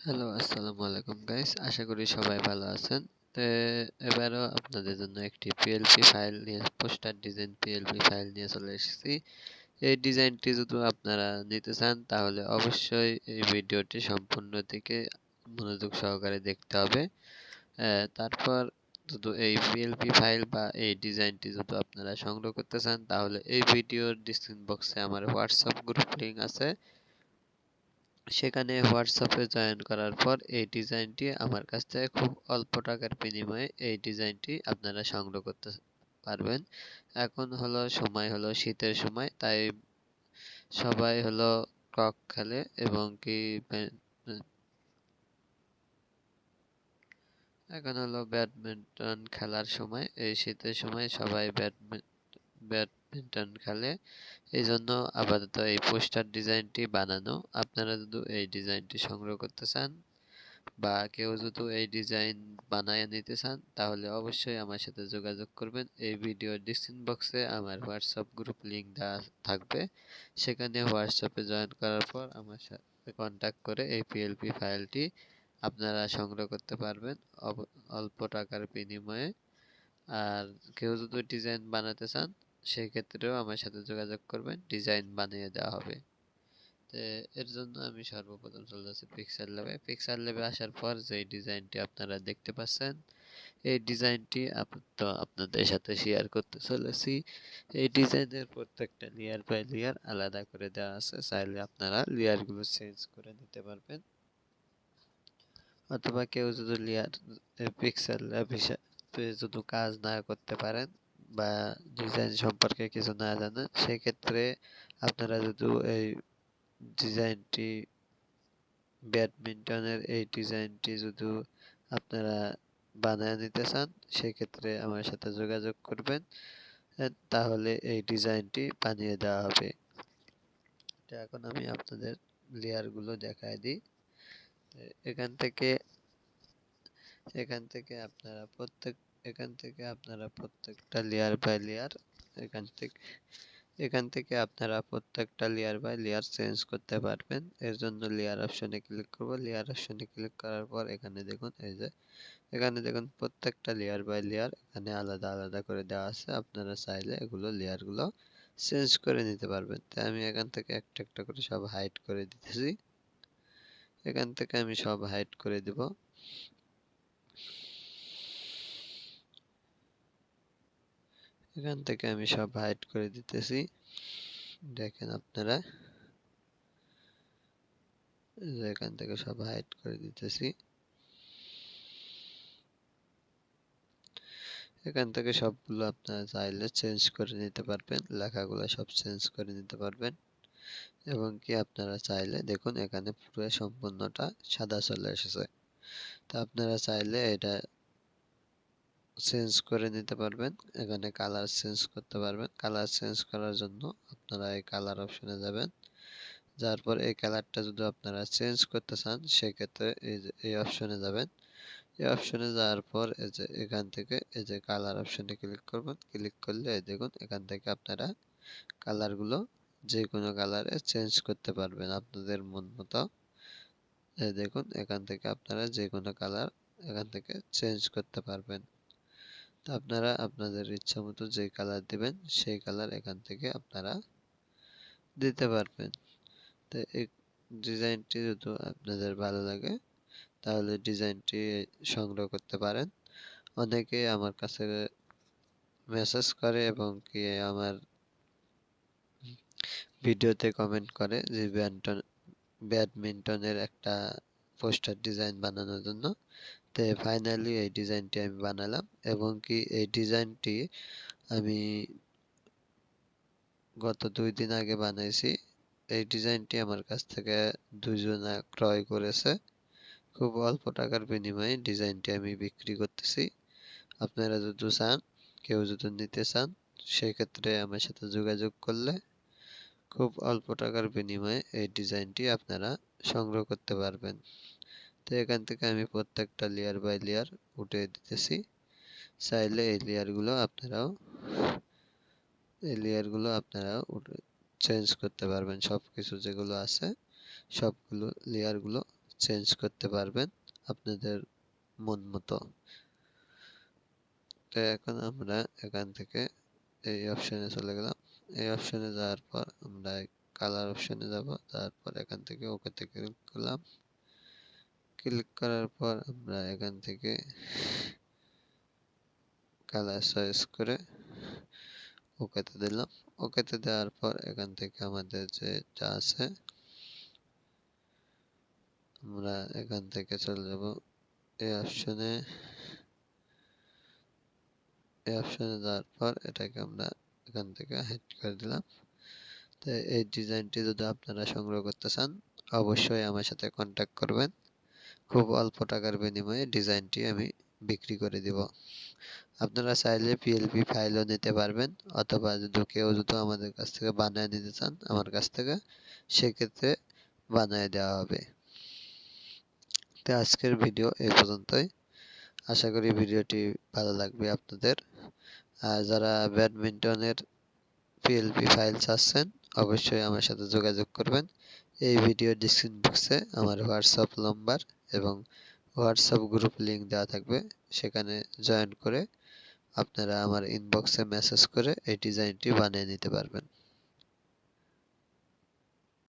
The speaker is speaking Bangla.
হ্যালো আসসালামু আলাইকুম গাইস আশা করি সবাই ভালো আছেন। তো, এবারও আপনাদের জন্য একটি পিএলপি ফাইল নিয়ে পোস্টার ডিজাইন পিএলপি ফাইল নিয়ে চলে এসেছি। এই ডিজাইনটি যদি আপনারা নিতে চান, তাহলে অবশ্যই এই ভিডিওটি সম্পূর্ণ দিকে মনোযোগ সহকারে দেখতে হবে। তারপর যদি এই পিএলপি ফাইল বা এই ডিজাইনটি যদি আপনারা সংগ্রহ করতে চান, তাহলে এই ভিডিওর ডিসক্রিপশন বক্সে আমার হোয়াটসঅ্যাপ গ্রুপ লিঙ্ক আছে। সেখানে হোয়াটসঅ্যাপে জয়েন করার পর এই ডিজাইনটি আমার কাছ থেকে খুব অল্প টাকার বিনিময়ে এই ডিজাইনটি আপনারা সংগ্রহ করতে পারবেন। এখন হলো সময় হলো শীতের সময়, তাই সবাই হলো কক খেলে এবং কি এখন হলো ব্যাডমিন্টন খেলার সময়, এই শীতের সময় সবাই ব্যাডমিন্টন খেলে এই জন্য আপাতত এই পোস্টার ডিজাইনটি বানানো। আপনারা যদি এই ডিজাইনটি সংগ্রহ করতে চান বা কেউ যদি এই ডিজাইন বানায় নিতে চান, তাহলে অবশ্যই আমার সাথে যোগাযোগ করবেন। এই ভিডিও ডিসক্রিপশন বক্সে আমার হোয়াটসঅ্যাপ গ্রুপ লিঙ্ক দেওয়া থাকবে। সেখানে হোয়াটসঅ্যাপে জয়েন করার পর আমার সাথে কন্ট্যাক্ট করে এই পিএলপি ফাইলটি আপনারা সংগ্রহ করতে পারবেন অল্প টাকার বিনিময়ে। আর কেউ যদি ডিজাইন বানাতে চান সেই ক্ষেত্রেও আমার সাথে যোগাযোগ করবেন, ডিজাইন বানিয়ে দেওয়া হবে। তো এর জন্য আমি সর্বপ্রথম চলে যাচ্ছি পিক্সার ল্যাবে পিক্সার ল্যাবে আসার পর যে ডিজাইনটি আপনারা দেখতে পাচ্ছেন, এই ডিজাইনটি আপনাদের সাথে শেয়ার করতে চলেছি। এই ডিজাইনের প্রত্যেকটা লেয়ার বাই লেয়ার আলাদা করে দেওয়া আছে। চাইলে আপনারা লেয়ারগুলো চেঞ্জ করে নিতে পারবেন। অথবা কেউ যদি লেয়ার পিক্সেল ল্যাব হিসাবে যদি কাজ না করতে পারেন বা ডিজাইন সম্পর্কে কিছু না জানেন, সেক্ষেত্রে আপনারা যদি এই ডিজাইনটি ব্যাডমিন্টনের এই ডিজাইনটি যদি আপনারা বানায় নিতে চান, সেক্ষেত্রে আমার সাথে যোগাযোগ করবেন তাহলে এই ডিজাইনটি বানিয়ে দেওয়া হবে। এখন আমি আপনাদের লেয়ারগুলো দেখায় দিই। এখান থেকে এখান থেকে আপনারা প্রত্যেক এখান থেকে আপনারা প্রত্যেকটা লেয়ার বাই লেয়ার এখান থেকে এখান থেকে আপনারা প্রত্যেকটা লেয়ার বাই লেয়ার চেঞ্জ করতে পারবেন। এর জন্য লেয়ার অপশনে ক্লিক করব। লেয়ার অপশনে ক্লিক করার পর এখানে দেখুন, এই যে, এখানে দেখুন প্রত্যেকটা লেয়ার বাই লেয়ার এখানে আলাদা আলাদা করে দেওয়া আছে। আপনারা চাইলে এগুলো লেয়ারগুলো চেঞ্জ করে নিতে পারবেন। তাই আমি এখান থেকে একটা একটা করে সব হাইড করে দিতেছি। এখান থেকে আমি সব হাইড করে দিব। এখান থেকে আমি সব হাইড করে দিতেছি। দেখেন আপনারা। এখান থেকে সব হাইড করে দিতেছি। এখান থেকে সবগুলো আপনারা চাইলে চেঞ্জ করে নিতে পারবেন। লেখাগুলো সব চেঞ্জ করে নিতে পারবেন। এবং কি আপনারা চাইলে, দেখুন এখানে পুরো সম্পূর্ণটা সাদা চলে এসেছে। তা আপনারা চাইলে এটা চেঞ্জ করে নিতে পারবেন। এখানে কালার চেঞ্জ করতে পারবেন। কালার চেঞ্জ করার জন্য আপনারা এই কালার অপশনে যাবেন। যার পর এই কালারটা যদি আপনারা চেঞ্জ করতে চান, সেক্ষেত্রে এই যে, এই অপশনে যাবেন। এই অপশনে যাওয়ার পর এই যে, এখান থেকে এই যে কালার অপশনে ক্লিক করবেন। ক্লিক করলে এই দেখুন, এখান থেকে আপনারা কালারগুলো যে কোনো কালারে চেঞ্জ করতে পারবেন আপনাদের মন মতো। দেখুন, এখান থেকে আপনারা যে কোনো কালার এখান থেকে চেঞ্জ করতে পারবেন। আপনারা আপনাদের ইচ্ছা মতো যে কালার দিবেন, সেই কালার এখান থেকে আপনারা দিতে পারবেন। তো এই ডিজাইনটি যদি আপনাদের ভালো লাগে, তাহলে ডিজাইনটি সংগ্রহ করতে পারেন। অনেকে আমার কাছে মেসেজ করে এবং কি আমার ভিডিওতে কমেন্ট করে যে ব্যাডমিন্টন ব্যাডমিন্টনের একটা পোস্টার ডিজাইন বানানোর জন্য। তো ফাইনালি এই ডিজাইনটি আমি বানালাম এবং কি এই ডিজাইনটি আমি গত দুই দিন আগে বানাইছি। এই ডিজাইনটি আমার কাছ থেকে দুইজনা ক্রয় করেছে। খুব অল্প টাকার বিনিময়ে ডিজাইনটি আমি বিক্রি করতেছি। আপনারা যদি চান, কেউ যদি নিতে চান, সেক্ষেত্রে আমার সাথে যোগাযোগ করলে খুব অল্প টাকার বিনিময়ে এই ডিজাইনটি আপনারা সংগ্রহ করতে পারবেন। তো এখান থেকে আমি প্রত্যেকটা লেয়ার বাই লেয়ার উঠে দিতেছি। চাইলে এই লেয়ারগুলো আপনারাও, এই লেয়ারগুলো আপনারাও চেঞ্জ করতে পারবেন। সব কিছু যেগুলো আছে, সবগুলো লেয়ারগুলো চেঞ্জ করতে পারবেন আপনাদের মন মতো। তো এখন আমরা এখান থেকে এই অপশনে চলে গেলাম। এই অপশনে যাওয়ার পর আমরা কালার অপশনে যাব। তারপর এখান থেকে ওকেতে ক্লিক করলাম। ক্লিক করার পর আমরা এখান থেকে কালার চয়েস করে ওকেতে দিলাম। ওকেতে দেওয়ার পর এখান থেকে আমাদের যে যা আছে, আমরা এখান থেকে চলে যাব। এই অপশনে এই অপশনে যাওয়ার পর এটাকে আমরা এখান থেকে হাইড করে দিলাম। তো এই ডিজাইনটি যদি আপনারা সংগ্রহ করতে চান, অবশ্যই আমার সাথে কন্ট্যাক্ট করবেন। খুব অল্প টাকার বিনিময়ে ডিজাইনটি আমি বিক্রি করে দিব। আপনারা চাইলে পিএলপি ফাইলও নিতে পারবেন, অথবা যদি কেউ যদি আমাদের কাছ থেকে বানায় নিতে চান, আমার কাছ থেকে, সেক্ষেত্রে বানায় দেওয়া হবে। তো আজকের ভিডিও এই পর্যন্তই। আশা করি ভিডিওটি ভালো লাগবে আপনাদের। যারা ব্যাডমিন্টনের পিএলপি ফাইল চাচ্ছেন, অবশ্যই আমার সাথে যোগাযোগ করবেন। এই ভিডিও ডিসক্রিপশন বক্সে আমার হোয়াটসঅ্যাপ নাম্বার এবং হোয়াটসঅ্যাপ গ্রুপ লিঙ্ক দেওয়া থাকবে। সেখানে জয়েন করে আপনারা আমার ইনবক্সে মেসেজ করে এই ডিজাইনটি বানিয়ে নিতে পারবেন।